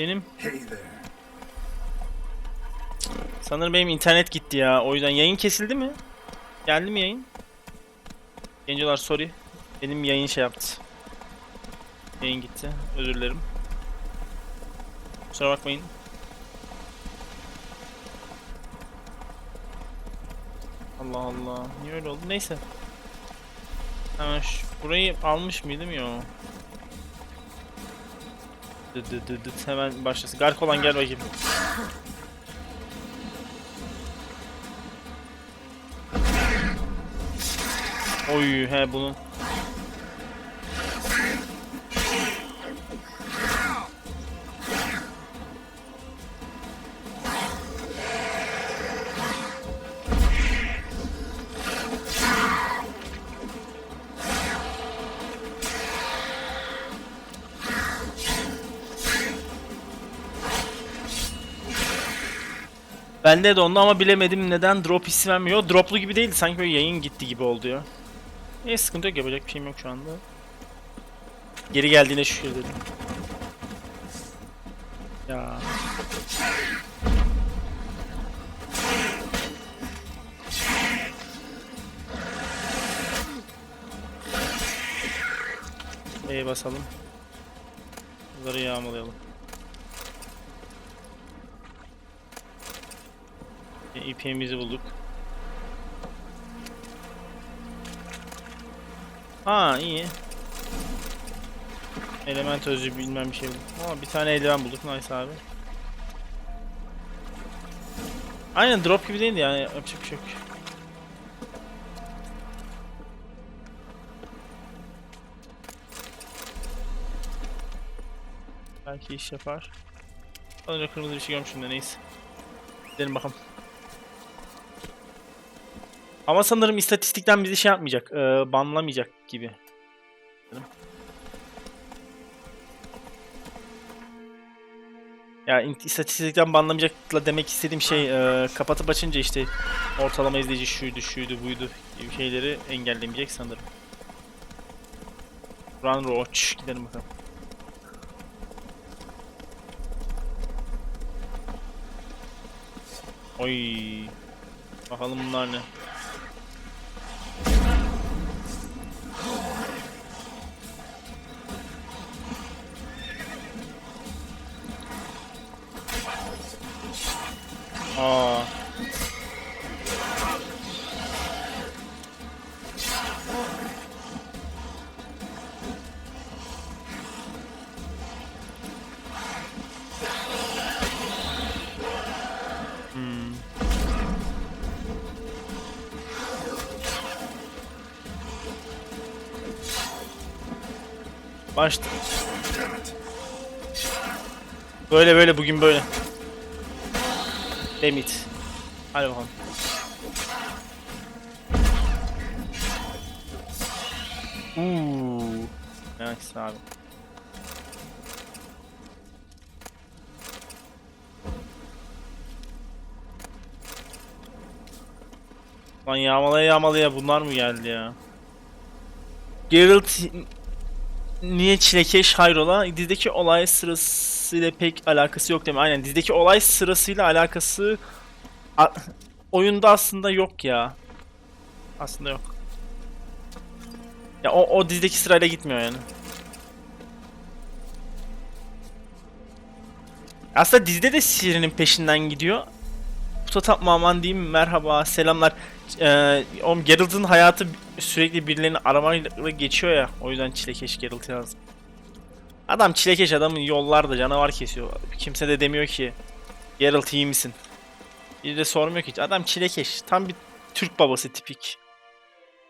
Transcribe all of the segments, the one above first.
Benim sanırım benim internet gitti ya. O yüzden yayın kesildi mi? Geldi mi yayın? Gencolar sorry. Benim yayın şey yaptı. Yayın gitti. Özür dilerim. Kusura bakmayın. Allah Allah. Niye öyle oldu? Neyse. Hemen şu, burayı almış mıydım ya? Dı dı dı dı hemen başlasın. Gark olan gel bakayım. Oy he bunu. Bende de onda ama bilemedim neden drop hissi vermiyor. Droplu gibi değildi sanki böyle yayın gitti gibi oldu ya. E sıkıntı yok yapacak bir şeyim yok şu anda. Geri geldiğine şükür dedim. Ya. E'ye basalım. Bunları yağmalayalım. E, İP'mizi bulduk. Ha iyi. Element özü bilmem bir şey bulduk. Ama bir tane eldiven bulduk. Nice abi. Aynen drop gibi değildi yani yapacak bir şey yok. Belki iş yapar. Az önce kırmızı bir şey görmüşüm de neyse. Gidelim bakalım. Ama sanırım istatistikten bizi şey yapmayacak, e, banlamayacak gibi. Ya istatistikten banlamayacakla demek istediğim şey e, kapatıp açınca işte ortalama izleyici şuydu şuydu buydu gibi şeyleri engellemeyecek sanırım. Run Roach gidelim bakalım. Oy. Bakalım bunlar ne? İt. Böyle böyle bugün böyle. Demit. Hadi bakalım. Uuu. Nice abi. Lan yağmalaya yağmalaya bunlar mı geldi ya? Geralt niye çilekeş hayrola? Dizideki olay sırasıyla pek alakası yok değil mi? Aynen dizideki olay sırasıyla alakası A- oyunda aslında yok ya. Aslında yok. Ya o, o dizideki sırayla gitmiyor yani. Aslında dizide de Siri'nin peşinden gidiyor. Putatap aman diyeyim merhaba selamlar. Ee, oğlum Geralt'ın hayatı sürekli birilerini aramayla geçiyor ya. O yüzden çilekeş Geralt yazdım. Adam çilekeş adamın yollarda canavar kesiyor. Kimse de demiyor ki Geralt iyi misin? Bir de sormuyor ki. Adam çilekeş. Tam bir Türk babası tipik.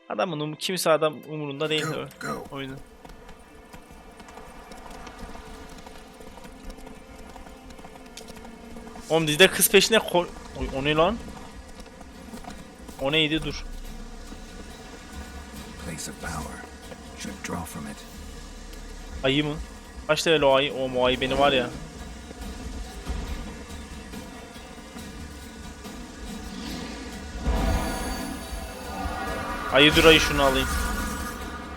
Adamın um kimse adam umurunda değil Go, go. o yüzden. Oğlum dizide kız peşine koy... Oy, o ne lan? O neydi dur. Place of power. Should draw from it. Ayı mı? Kaç level o ayı? O o ayı beni var ya. Ayı dur ayı şunu alayım.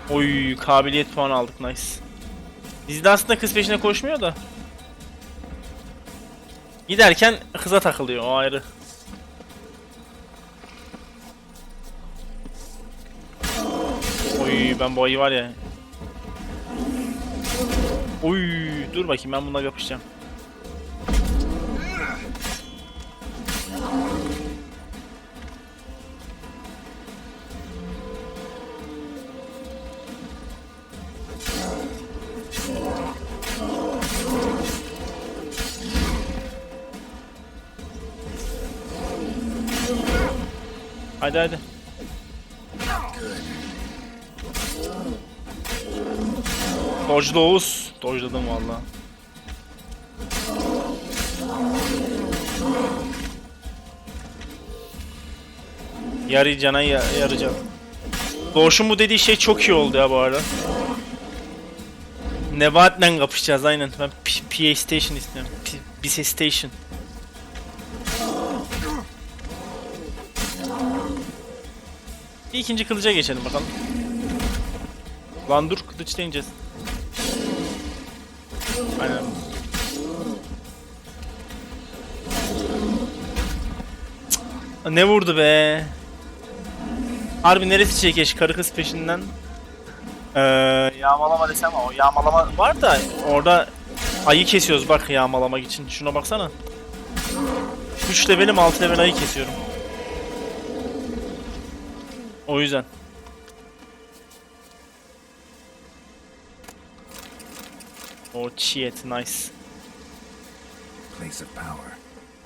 Oy kabiliyet puanı aldık nice. Dizide aslında kız peşine koşmuyor da. Giderken hıza takılıyor o ayrı. Oy ben bu ayı var ya. Oy dur bakayım ben bununla kapışacağım. Hadi hadi. Dodge Oğuz. Dodge'ladım valla. Yarı cana ya, yarı can. Doğuş'un bu dediği şey çok iyi oldu ya bu arada. Nebahat'le kapışacağız aynen. Ben PA Station istiyorum. P- Bise Station. Bir ikinci kılıca geçelim bakalım. Lan dur kılıç deneyeceğiz. Aynen. Cık, Ne vurdu be? Harbi neresi çekeş karı kız peşinden? Ee, yağmalama desem o yağmalama var da orada ayı kesiyoruz bak yağmalamak için. Şuna baksana. 3 levelim 6 level ayı kesiyorum. O yüzden. O shit nice. Place of power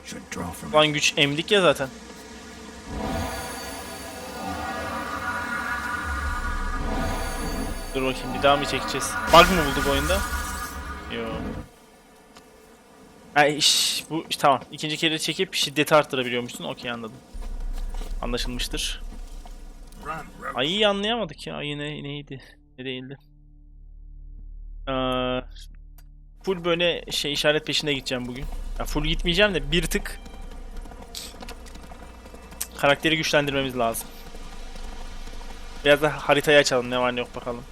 should draw from. Lan güç emdik ya zaten. Dur bakayım bir daha mı çekeceğiz? Bug mı bulduk oyunda? Yo. Ha iş bu iş, tamam. İkinci kere çekip şiddeti arttırabiliyormuşsun. Okey anladım. Anlaşılmıştır. Ayıyı anlayamadık ya. Ayı ne, neydi? Ne değildi? Ee, full böyle şey işaret peşinde gideceğim bugün. Ya full gitmeyeceğim de bir tık karakteri güçlendirmemiz lazım. Biraz da haritayı açalım ne var ne yok bakalım.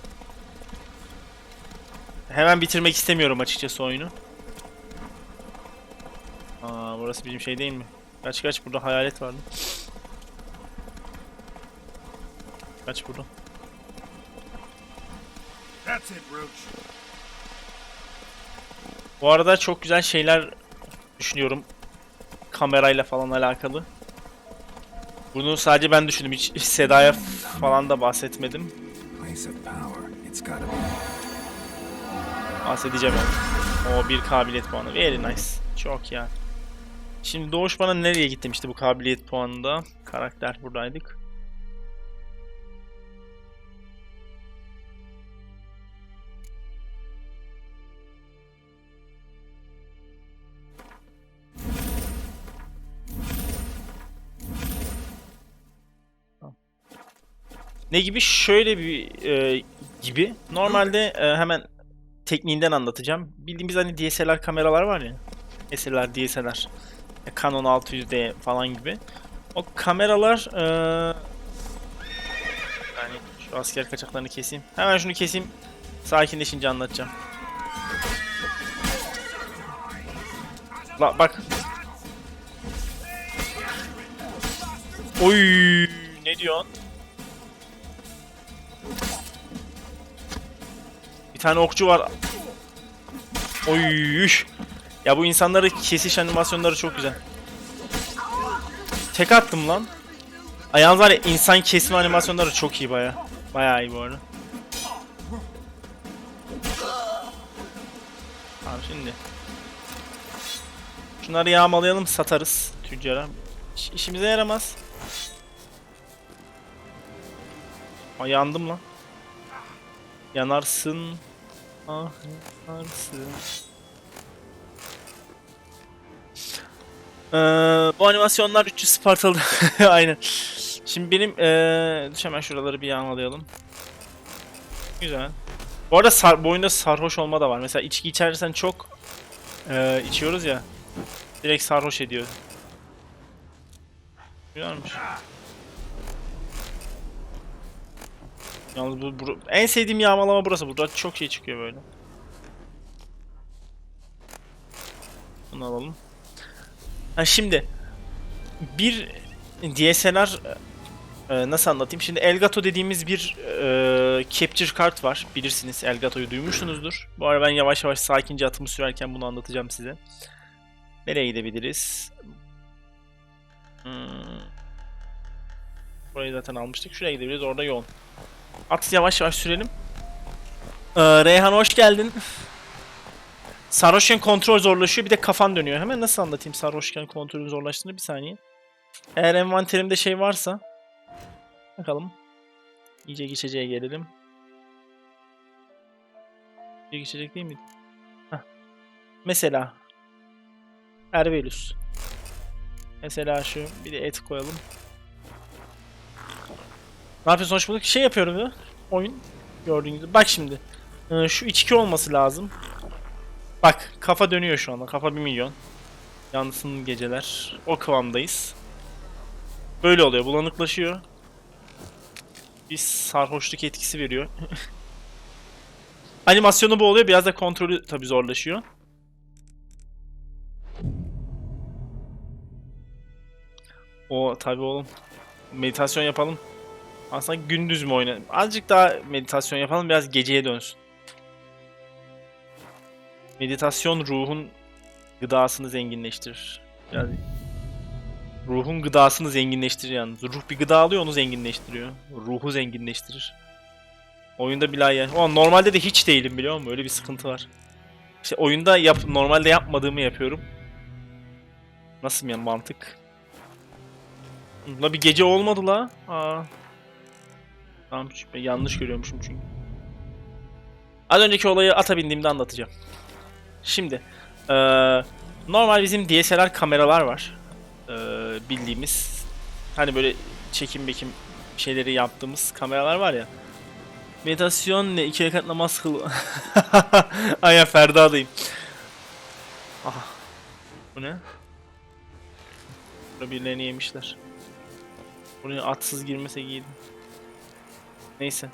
Hemen bitirmek istemiyorum açıkçası oyunu. Aa burası bizim şey değil mi? Kaç kaç burada hayalet vardı. Kaç burada. That's it, Roach. Bu arada çok güzel şeyler düşünüyorum. Kamerayla falan alakalı. Bunu sadece ben düşündüm. Hiç Seda'ya falan da bahsetmedim. Bahsedeceğim yani. O bir kabiliyet puanı. Very nice. Çok ya. Şimdi Doğuş bana nereye git demişti bu kabiliyet puanında. Karakter buradaydık. Ne gibi? Şöyle bir e, gibi. Normalde e, hemen tekniğinden anlatacağım. Bildiğimiz hani DSLR kameralar var ya. DSLR, DSLR. e, Canon 600D falan gibi. O kameralar e, yani şu asker kaçaklarını keseyim. Hemen şunu keseyim. Sakinleşince anlatacağım. Bak bak. Oy ne diyorsun? Tane okçu var. Oy. Ya bu insanları kesiş animasyonları çok güzel. Tek attım lan. Ay var ya insan kesme animasyonları çok iyi baya. Baya iyi bu arada. Tamam şimdi. Şunları yağmalayalım satarız tüccara. İş- işimize yaramaz. Ay yandım lan. Yanarsın. Ah yanarsın. Ee, bu animasyonlar 300 Spartalı. Aynen. Şimdi benim ee, hemen şuraları bir yağmalayalım. Güzel. Bu arada sar, bu oyunda sarhoş olma da var. Mesela içki içersen çok ee, içiyoruz ya. Direkt sarhoş ediyor. Güzelmiş. Yalnız bu, bu- en sevdiğim yağmalama burası. Burada çok şey çıkıyor böyle. Bunu alalım. Ha şimdi bir DSLR e, nasıl anlatayım? Şimdi Elgato dediğimiz bir e, capture kart var. Bilirsiniz Elgato'yu duymuşsunuzdur. Bu arada ben yavaş yavaş sakince atımı sürerken bunu anlatacağım size. Nereye gidebiliriz? Hmm. Burayı zaten almıştık. Şuraya gidebiliriz. Orada yoğun. At yavaş yavaş sürelim. Ee, Reyhan hoş geldin. Sarhoşken kontrol zorlaşıyor. Bir de kafan dönüyor. Hemen nasıl anlatayım sarhoşken kontrolün zorlaştığını bir saniye. Eğer envanterimde şey varsa bakalım. İyice geçeceğe gelelim. İyice geçecek değil? Heh. Mesela Ervelus. Mesela şu bir de et koyalım. Ne yapıyorsun hoş bulduk? Şey yapıyorum ya. Oyun gördüğünüz gibi. Bak şimdi. Ee, şu içki olması lazım. Bak kafa dönüyor şu anda. Kafa 1 milyon. Yansın geceler. O kıvamdayız. Böyle oluyor. Bulanıklaşıyor. Bir sarhoşluk etkisi veriyor. Animasyonu bu oluyor. Biraz da kontrolü tabii zorlaşıyor. O tabii oğlum. Meditasyon yapalım. Aslında gündüz mü oynayalım? Azıcık daha meditasyon yapalım. Biraz geceye dönsün. Meditasyon ruhun gıdasını zenginleştirir. Yani ruhun gıdasını zenginleştirir yalnız. Ruh bir gıda alıyor onu zenginleştiriyor. Ruhu zenginleştirir. Oyunda ya. O normalde de hiç değilim biliyor musun? Öyle bir sıkıntı var. İşte oyunda yap normalde yapmadığımı yapıyorum. Nasıl yani mantık? La bir gece olmadı la. Aa. Tamam ben yanlış görüyormuşum çünkü. Az önceki olayı ata bindiğimde anlatacağım. Şimdi eee, normal bizim DSLR kameralar var. Eee, bildiğimiz hani böyle çekim bekim şeyleri yaptığımız kameralar var ya. Meditasyon ne? İki rekat namaz kıl. Ay ya Ferda'dayım. Aha. Bu ne? Burada birilerini yemişler. Buraya atsız girmese giydim. Neyse.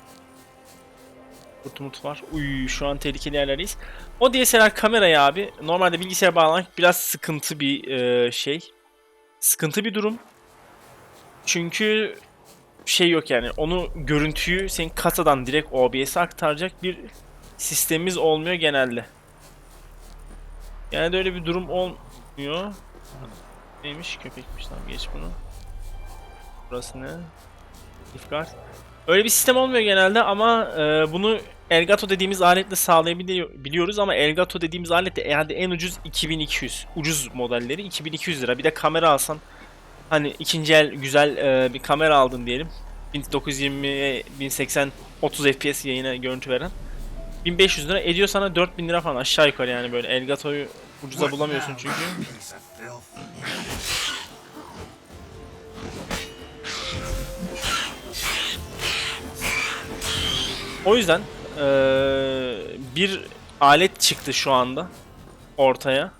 Kurtumut var. Uy şu an tehlikeli yerlerdeyiz. O DSLR kamerayı abi normalde bilgisayara bağlamak biraz sıkıntı bir e, şey. Sıkıntı bir durum. Çünkü şey yok yani onu görüntüyü senin kasadan direkt OBS'e aktaracak bir sistemimiz olmuyor genelde. Yani de öyle bir durum olmuyor. Neymiş köpekmiş tamam geç bunu. Burası ne? Lifguard. Öyle bir sistem olmuyor genelde ama e, bunu Elgato dediğimiz aletle sağlayabiliyoruz ama Elgato dediğimiz alet de herhalde en ucuz 2200. Ucuz modelleri 2200 lira. Bir de kamera alsan hani ikinci el güzel e, bir kamera aldın diyelim. 1920 1080 30 FPS yayına görüntü veren. 1500 lira ediyor sana 4000 lira falan aşağı yukarı yani böyle Elgato'yu ucuza bulamıyorsun çünkü. O yüzden eee, bir alet çıktı şu anda ortaya.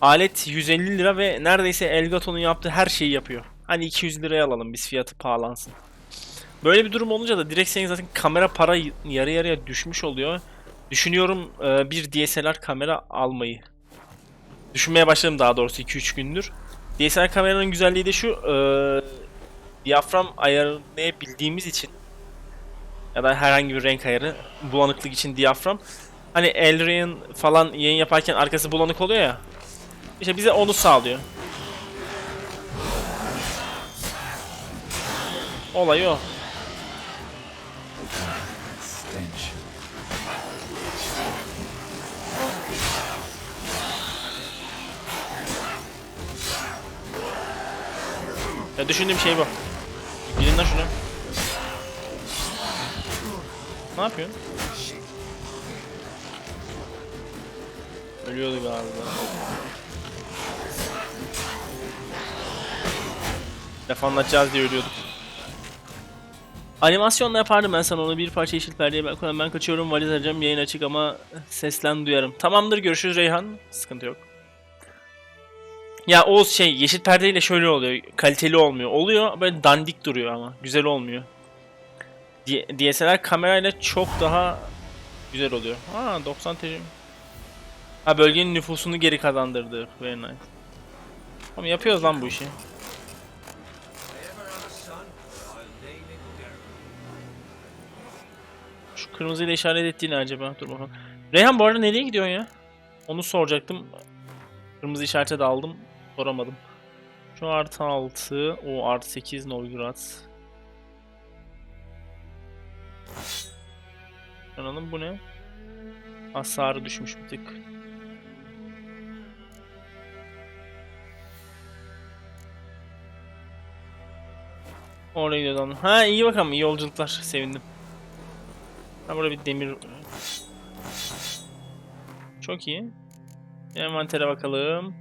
Alet 150 lira ve neredeyse Elgato'nun yaptığı her şeyi yapıyor. Hani 200 liraya alalım biz fiyatı pahalansın. Böyle bir durum olunca da direkt senin zaten kamera para yarı yarıya düşmüş oluyor. Düşünüyorum eee, bir DSLR kamera almayı. Düşünmeye başladım daha doğrusu 2-3 gündür. DSLR kameranın güzelliği de şu, eee diyafram ayarlayabildiğimiz için ya da herhangi bir renk ayarı bulanıklık için diyafram. Hani Elrian falan yayın yaparken arkası bulanık oluyor ya. İşte bize onu sağlıyor. Olay o. Ya düşündüğüm şey bu. Bilin lan şunu. Ne yapıyorsun? Ölüyordu galiba. Laf anlatacağız diye ölüyorduk. Animasyonla yapardım ben sana onu bir parça yeşil perdeye ben koyarım ben kaçıyorum valiz arayacağım yayın açık ama seslen duyarım. Tamamdır görüşürüz Reyhan. Sıkıntı yok. Ya o şey yeşil perdeyle şöyle oluyor. Kaliteli olmuyor. Oluyor böyle dandik duruyor ama. Güzel olmuyor. DSLR kamerayla çok daha güzel oluyor. Ha 90 tecrübe. Ha bölgenin nüfusunu geri kazandırdı. Very nice. Oğlum yapıyoruz lan bu işi. Şu kırmızıyla işaret ettiği ne acaba? Dur bakalım. Reyhan bu arada nereye gidiyorsun ya? Onu soracaktım. Kırmızı işarete de aldım. Soramadım. Şu artı 6. O artı 8 Novgorod. Anladım bu ne? Hasarı düşmüş bir tık. Oraya gidiyoruz anladım. Ha iyi bakalım iyi yolculuklar sevindim. Ha burada bir demir... Çok iyi. Envantere bakalım.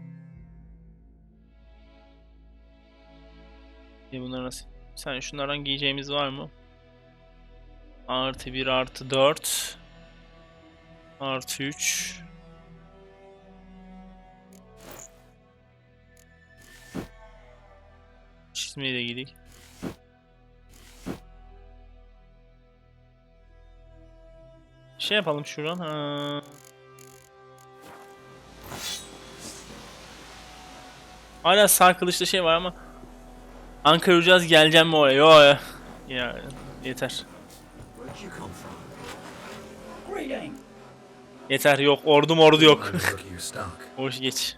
İyi bunlar nasıl? Sen şunlardan giyeceğimiz var mı? Artı 1 artı 4 Artı 3 Çizmeyi de giydik. Şey yapalım şuradan. Ha. Hala sağ kılıçta şey var ama Ankara Ucaz geleceğim mi oraya? Yo. Ya yeter. Yeter yok ordum ordu yok. Your stock. Hoş geç.